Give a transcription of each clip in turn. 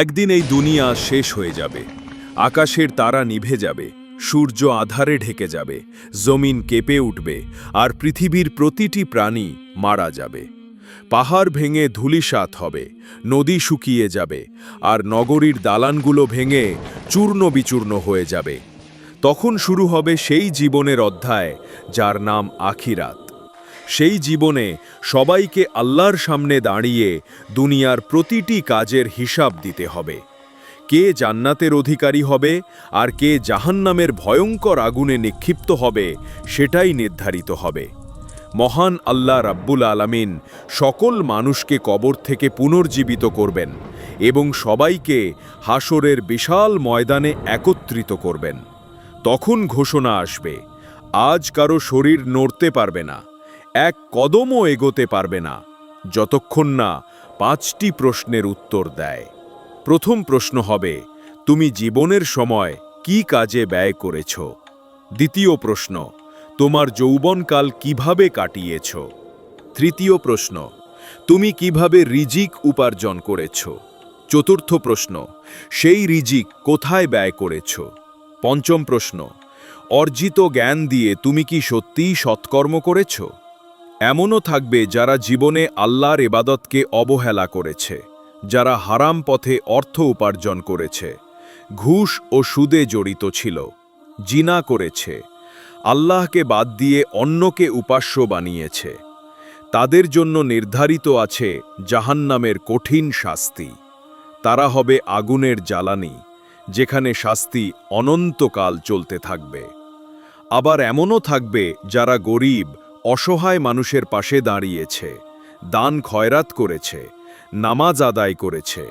একদিন এই দুনিয়া শেষ হয়ে যাবে। আকাশের তারা নিভে যাবে, সূর্য আধারে ঢেকে যাবে, জমিন কেঁপে উঠবে, আর পৃথিবীর প্রতিটি প্রাণী মারা যাবে। পাহাড় ভেঙে ধূলিসাৎ হবে, নদী শুকিয়ে যাবে, আর নগরীর দালানগুলো ভেঙে চূর্ণ বিচূর্ণ হয়ে যাবে। তখন শুরু হবে সেই জীবনের অধ্যায়, যার নাম আখিরাত। সেই জীবনে সবাইকে আল্লাহর সামনে দাঁড়িয়ে দুনিয়ার প্রতিটি কাজের হিসাব দিতে হবে। কে জান্নাতের অধিকারী হবে আর কে জাহান্নামের ভয়ঙ্কর আগুনে নিক্ষিপ্ত হবে সেটাই নির্ধারিত হবে। মহান আল্লাহ রাব্বুল আলামিন সকল মানুষকে কবর থেকে পুনর্জীবিত করবেন এবং সবাইকে হাসরের বিশাল ময়দানে একত্রিত করবেন। তখন ঘোষণা আসবে, আজ কারও শরীর নড়তে পারবে না। এক কদমও এগোতে পারবে না, যতক্ষণ না পাঁচটি প্রশ্নের উত্তর দেয়। প্রথম প্রশ্ন হবে, তুমি জীবনের সময় কি কাজে ব্যয় করেছ? দ্বিতীয় প্রশ্ন, তোমার যৌবনকাল কীভাবে কাটিয়েছ? তৃতীয় প্রশ্ন, তুমি কীভাবে রিজিক উপার্জন করেছ? চতুর্থ প্রশ্ন, সেই রিজিক কোথায় ব্যয় করেছ? পঞ্চম প্রশ্ন, অর্জিত জ্ঞান দিয়ে তুমি কি সত্যিই সৎকর্ম করেছ? এমনও থাকবে যারা জীবনে আল্লাহর এবাদতকে অবহেলা করেছে, যারা হারাম পথে অর্থ উপার্জন করেছে, ঘুষ ও সুদে জড়িত ছিল, জিনা করেছে, আল্লাহকে বাদ দিয়ে অন্যকে উপাস্য বানিয়েছে। তাদের জন্য নির্ধারিত আছে জাহান্নামের কঠিন শাস্তি। তারা হবে আগুনের জ্বালানি, যেখানে শাস্তি অনন্তকাল চলতে থাকবে। আবার এমনও থাকবে যারা গরিব অসহায় মানুষের পাশে দাঁড়িয়েছে, দান খয়রাত করেছে, নামাজ আদায় করেছে,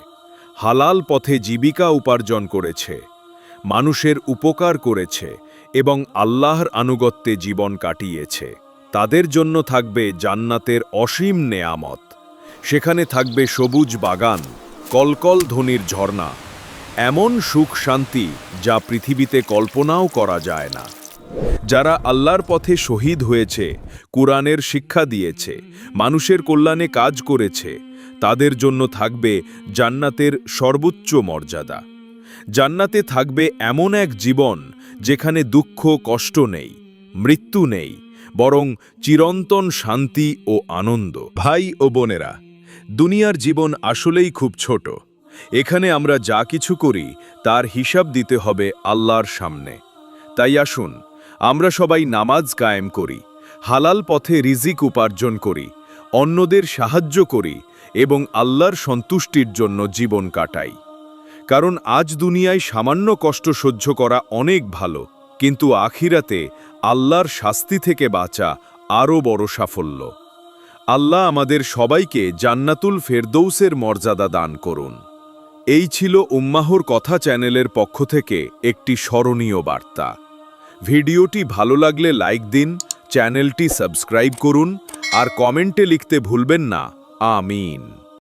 হালাল পথে জীবিকা উপার্জন করেছে, মানুষের উপকার করেছে এবং আল্লাহর আনুগত্যে জীবন কাটিয়েছে। তাদের জন্য থাকবে জান্নাতের অসীম নেয়ামত। সেখানে থাকবে সবুজ বাগান, কলকল ধ্বনির ঝর্ণা, এমন সুখ শান্তি যা পৃথিবীতে কল্পনাও করা যায় না। যারা আল্লাহর পথে শহীদ হয়েছে, কুরআনের শিক্ষা দিয়েছে, মানুষের কল্যাণে কাজ করেছে, তাদের জন্য থাকবে জান্নাতের সর্বোচ্চ মর্যাদা। জান্নাতে থাকবে এমন এক জীবন যেখানে দুঃখ, কষ্ট নেই, মৃত্যু নেই, বরং চিরন্তন শান্তি ও আনন্দ। ভাই ও বোনেরা, দুনিয়ার জীবন আসলেই খুব ছোট। এখানে আমরা যা কিছু করি, তার হিসাব দিতে হবে আল্লাহর সামনে। তাই আসুন আমরা সবাই নামাজ কায়েম করি, হালাল পথে রিজিক উপার্জন করি, অন্যদের সাহায্য করি এবং আল্লাহর সন্তুষ্টির জন্য জীবন কাটাই। কারণ আজ দুনিয়ায় সামান্য কষ্ট সহ্য করা অনেক ভালো, কিন্তু আখিরাতে আল্লাহর শাস্তি থেকে বাঁচা আরও বড় সাফল্য। আল্লাহ আমাদের সবাইকে জান্নাতুল ফেরদৌসের মর্যাদা দান করুন। এই ছিল উম্মাহর কথা চ্যানেলের পক্ষ থেকে একটি স্মরণীয় বার্তা। ভিডিওটি ভালো লাগলে লাইক দিন চ্যানেলটি সাবস্ক্রাইব করুন আর কমেন্টে লিখতে ভুলবেন না। আমিন।